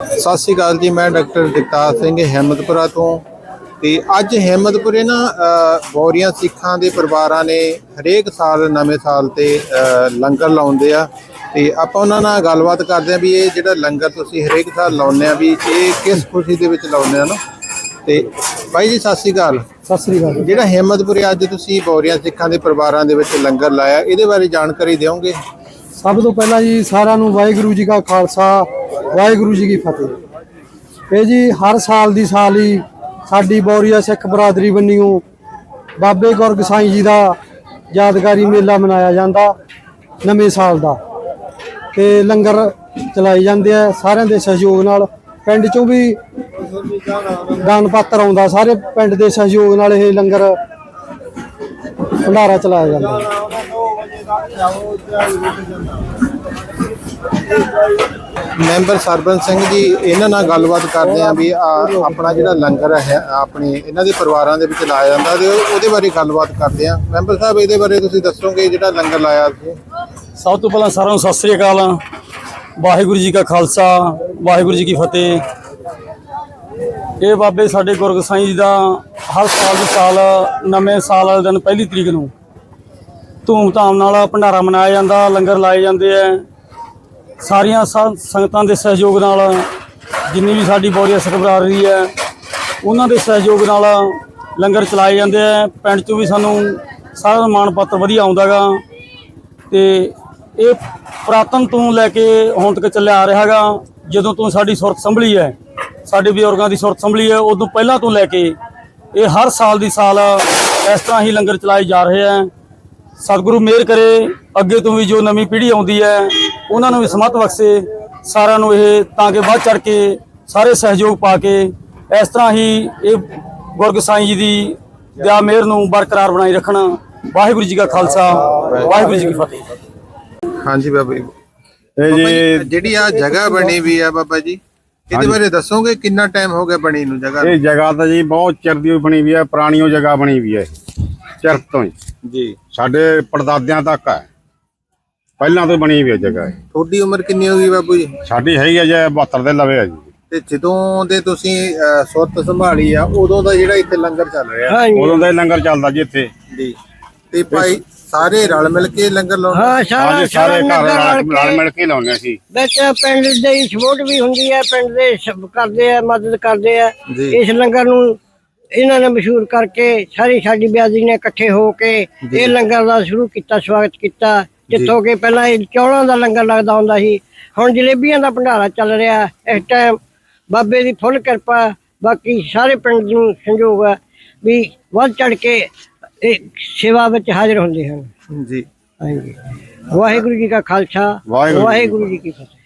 ਸਤਿ ਸ਼੍ਰੀ ਅਕਾਲ ਜੀ ਮੈਂ ਡਾਕਟਰ ਜਗਤਾਰ ਸਿੰਘ ਹਿੰਮਤਪੁਰਾ ਤੋਂ ਤੇ ਅੱਜ ਹਿੰਮਤਪੁਰੇ ਨਾ ਬੋਰੀਆਂ ਸਿੱਖਾਂ ਦੇ ਪਰਿਵਾਰਾਂ ਨੇ ਹਰੇਕ ਸਾਲ ਨਵੇਂ ਸਾਲ ਤੇ ਲੰਗਰ ਲਾਉਂਦੇ ਆ ਤੇ ਆਪਾਂ ਉਹਨਾਂ ਨਾਲ ਗੱਲਬਾਤ ਕਰਦੇ ਆ ਵੀ ਇਹ ਜਿਹੜਾ ਲੰਗਰ ਤੁਸੀਂ ਹਰੇਕ ਸਾਲ ਲਾਉਂਦੇ ਆ ਵੀ ਇਹ ਕਿਸ ਖੁਸ਼ੀ ਦੇ ਵਿੱਚ ਲਾਉਂਦੇ ਆ ਨਾ। ਤੇ ਬਾਈ ਜੀ ਸਤਿ ਸ਼੍ਰੀ ਅਕਾਲ। ਸਤਿ ਸ੍ਰੀ ਅਕਾਲ ਜਿਹੜਾ ਹਿੰਮਤਪੁਰੇ ਅੱਜ ਤੁਸੀਂ ਬੋਰੀਆਂ ਸਿੱਖਾਂ ਦੇ ਪਰਿਵਾਰਾਂ ਦੇ ਵਿੱਚ ਲੰਗਰ ਲਾਇਆ ਇਹਦੇ ਬਾਰੇ ਜਾਣਕਾਰੀ ਦਿਓਗੇ? ਸਭ ਤੋਂ ਪਹਿਲਾਂ ਜੀ ਸਾਰਿਆਂ ਨੂੰ ਵਾਹਿਗੁਰੂ ਜੀ ਕਾ ਖਾਲਸਾ ਵਾਹਿਗੁਰੂ ਜੀ ਕੀ ਫਤਿਹ। ਇਹ ਜੀ ਹਰ ਸਾਲ ਦੀ ਸਾਲ ਹੀ ਸਾਡੀ ਬੌਰੀਆ ਸਿੱਖ ਬਰਾਦਰੀ ਬੰਨਿਓ ਬਾਬੇ ਗੁਰਗ ਸਾਈਂ ਜੀ ਦਾ ਯਾਦਗਾਰੀ ਮੇਲਾ ਮਨਾਇਆ ਜਾਂਦਾ ਨਵੇਂ ਸਾਲ ਦਾ। ਤੇ ਲੰਗਰ ਚਲਾਏ ਜਾਂਦੇ ਆ ਸਾਰਿਆਂ ਦੇ ਸਹਿਯੋਗ ਨਾਲ। ਪਿੰਡ ਚੋਂ ਵੀ ਦਾਨ ਪਾਤਰ ਆਉਂਦਾ, ਸਾਰੇ ਪਿੰਡ ਦੇ ਸਹਿਯੋਗ ਨਾਲ ਇਹ ਲੰਗਰ ਭੰਡਾਰਾ ਚਲਾਇਆ ਜਾਂਦਾ। ਮੈਂਬਰ ਸਰਬੰਸ ਸਿੰਘ ਜੀ, ਇਹਨਾਂ ਨਾਲ ਗੱਲਬਾਤ ਕਰਦੇ ਆ ਵੀ ਆ- ਆਪਣਾ ਜਿਹੜਾ ਲੰਗਰ ਹੈ, ਆਪਣੇ ਇਹਨਾਂ ਦੇ ਪਰਿਵਾਰਾਂ ਦੇ ਵਿੱਚ ਲਾਇਆ ਜਾਂਦਾ ਤੇ ਉਹ- ਉਹਦੇ ਬਾਰੇ ਗੱਲਬਾਤ ਕਰਦੇ ਆ ਮੈਂਬਰ ਸਾਹਿਬ, ਇਹਦੇ ਬਾਰੇ ਤੁਸੀਂ ਦੱਸੋਗੇ ਜਿਹੜਾ ਲੰਗਰ ਲਾਇਆ ਤੁਸੀਂ ਸਭ ਤੋਂ ਪਹਿਲਾਂ ਸਾਰਿਆਂ ਨੂੰ ਸਤਿ ਸ੍ਰੀ ਅਕਾਲ। ਵਾਹਿਗੁਰੂ ਜੀ ਕਾ ਖਾਲਸਾ, ਵਾਹਿਗੁਰੂ ਜੀ ਕੀ ਫਤਿਹ। ਇਹ ਬਾਬੇ ਸਾਡੇ ਗੁਰਗ ਸਾਈਂ ਜੀ ਦਾ ਹਰ ਸਾਲ ਦੀ ਸਾਲ, ਨਵੇਂ ਸਾਲ ਵਾਲੇ ਦਿਨ ਪਹਿਲੀ ਤਰੀਕ ਨੂੰ ਧੂਮ-ਧਾਮ ਨਾਲ ਭੰਡਾਰਾ ਮਨਾਇਆ ਜਾਂਦਾ, ਲੰਗਰ ਲਾਏ ਜਾਂਦੇ ਐ ਸਾਰੀਆਂ ਸੰ- ਸੰਗਤਾਂ ਦੇ ਸਹਿਯੋਗ ਨਾਲ ਜਿੰਨੀ ਵੀ ਸਾਡੀ ਬੋਰੀਆ ਸਿੱਖ ਰਹੀ ਹੈ, ਉਹਨਾਂ ਦੇ ਸਹਿਯੋਗ ਨਾਲ ਲੰਗਰ ਚਲਾਏ ਜਾਂਦੇ ਐ ਪਿੰਡ ਚੋਂ ਵੀ ਸਾਨੂੰ ਸਾਰਾ ਮਾਣ ਪੱਤਰ ਵਧੀਆ ਆਉਂਦਾਗਾ ਤੇ ਇਹ ਪ੍ਰਾਤਨ ਤੋਂ ਲੈ ਕੇ ਹੁਣ ਤੱਕ ਚੱਲਿਆ ਆ ਰਿਹਾਗਾ ਜਦੋਂ ਤੋਂ ਸਾਡੀ ਸੁਰਤ ਸੰਭਲੀ ਹੈ, ਸਾਡੇ ਬਜ਼ੁਰਗਾਂ ਦੀ ਸੁਰਤ ਸੰਭਲੀ ਹੈ, ਉਦੋਂ ਪਹਿਲਾਂ ਤੋਂ ਲੈ ਕੇ ਇਹ ਹਰ ਸਾਲ ਦੀ ਸਾਲ ਇਸ ਤਰ੍ਹਾਂ ਹੀ ਲੰਗਰ ਚਲਾਏ ਜਾ ਰਹੇ ਹੈ ਸਤਿਗੁਰੂ ਮਿਹਰ ਕਰੇ, ਅੱਗੇ ਤੋਂ ਵੀ ਜੋ ਨਵੀਂ ਪੀੜ੍ਹੀ ਆਉਂਦੀ ਹੈ ਉਹਨਾਂ ਨੂੰ ਵੀ ਸਮਤ ਬਖਸ਼ੇ ਸਾਰਿਆਂ ਨੂੰ ਇਹ ਤਾਂ ਕਿ ਵੱਧ ਚੜ ਕੇ ਸਾਰੇ ਸਹਿਯੋਗ ਪਾ ਕੇ ਇਸ ਤਰ੍ਹਾਂ ਹੀ ਇਹ ਗੁਰਗ ਸਾਈਂ ਜੀ ਦੀ ਦਇਆ ਮਿਹਰ ਨੂੰ ਬਰਕਰਾਰ ਬਣਾਈ ਰੱਖਣ। ਵਾਹਿਗੁਰੂ ਜੀ ਕਾ ਖਾਲਸਾ ਵਾਹਿਗੁਰੂ ਜੀ ਕੀ ਫਤਿਹ। ਹਾਂਜੀ ਬਾਬਾ ਜੀ। ਇਹ ਜੀ ਜਿਹੜੀ ਆ ਜਗ੍ਹਾ ਬਣੀ ਵੀ ਆ ਬਾਬਾ ਜੀ ਇਹਦੇ ਬਾਰੇ ਦੱਸੋਗੇ ਕਿੰਨਾ ਟਾਈਮ ਹੋ ਗਿਆ ਬਣੀ ਨੂੰ ਜਗ੍ਹਾ? ਇਹ ਜਗ੍ਹਾ ਤਾਂ ਜੀ ਬਹੁਤ ਚਿਰ ਦੀ ਬਣੀ ਵੀ ਹੈ ਪੁਰਾਣੀਓ ਜਗ੍ਹਾ ਬਣੀ ਵੀ ਇਹ। ਚਿਰ ਤੋਂ ਹੀ। ਜੀ। ਸਾਡੇ ਪੜਦਾਦਿਆਂ ਤੱਕ ਹੈ ਪਹਿਲਾਂ ਤੋਂ ਬਣੀ ਵੀ ਹੈ ਜਗ੍ਹਾ ਇਹ। ਤੁਹਾਡੀ ਉਮਰ ਕਿੰਨੀ ਹੋ ਗਈ ਬਾਬੂ ਜੀ? ਸਾਡੀ ਹੈਗੀ ਹੈ ਜੇ 72 ਦੇ ਲਵੇ ਹੈ ਜੀ। ਤੇ ਜਦੋਂ ਦੇ ਤੁਸੀਂ ਸੁਰਤ ਸੰਭਾਲੀ ਆ ਉਦੋਂ ਦਾ ਜਿਹੜਾ ਇੱਥੇ ਲੰਗਰ ਚੱਲ ਰਿਹਾ। ਉਦੋਂ ਦਾ ਹੀ ਲੰਗਰ ਚੱਲਦਾ ਜੀ ਇੱਥੇ। ਜੀ। ਤੇ ਭਾਈ ਸਾਰੇ ਰਲ ਮਿਲ ਕੇ ਲੰਗਰ ਲਾਉਂਦੇ ਹਾਂ? ਸਾਰਾ ਸਾਰੇ ਘਰ ਨਗਰ ਰਲ ਰਲ ਰਲ ਕੇ ਮਿਲ ਕੇ ਲਾਉਂਦੇ ਸੀ ਵਿੱਚ ਪਿੰਡ ਦੇ ਸਪੋਰਟ ਵੀ ਹੁੰਦੀ ਹੈ ਪਿੰਡ ਦੇ ਸਭ ਕਰਦੇ ਆ ਮਦਦ ਕਰਦੇ ਆ। ਜੀ। ਇਸ ਲੰਗਰ ਨੂੰ ਇਹਨਾਂ ਨੇ ਮਸ਼ਹੂਰ ਕਰਕੇ ਸਾਰੀ ਸਾਡੀ ਬਿਆਦੀ ਨੇ ਇਕੱਠੇ ਹੋ ਕੇ ਇਹ ਲੰਗਰ ਦਾ ਸ਼ੁਰੂ ਕੀਤਾ ਸਵਾਗਤ ਕੀਤਾ। ਜਿੱਥੋਂ ਕਿ ਪਹਿਲਾਂ ਇਹ ਚੌਲਾਂ ਦਾ ਲੰਗਰ ਲੱਗਦਾ ਹੁੰਦਾ ਸੀ ਹੁਣ ਜਲੇਬੀਆਂ ਦਾ ਭੰਡਾਰਾ ਚੱਲ ਰਿਹਾ ਇਸ ਟਾਈਮ ਬਾਬੇ ਦੀ ਫੁੱਲ ਕਿਰਪਾ ਬਾਕੀ ਸਾਰੇ ਪਿੰਡ ਨੂੰ ਸੰਯੋਗ ਹੈ ਵੀ ਵੱਧ ਚੜ ਕੇ ਇਹ ਸੇਵਾ ਵਿੱਚ ਹਾਜ਼ਰ ਹੁੰਦੇ ਹਨ। ਜੀ। ਹਾਂਜੀ। ਵਾਹਿਗੁਰੂ ਜੀ ਕਾ ਖਾਲਸਾ ਵਾਹਿਗੁਰੂ ਜੀ ਕੀ ਫਤਿਹ।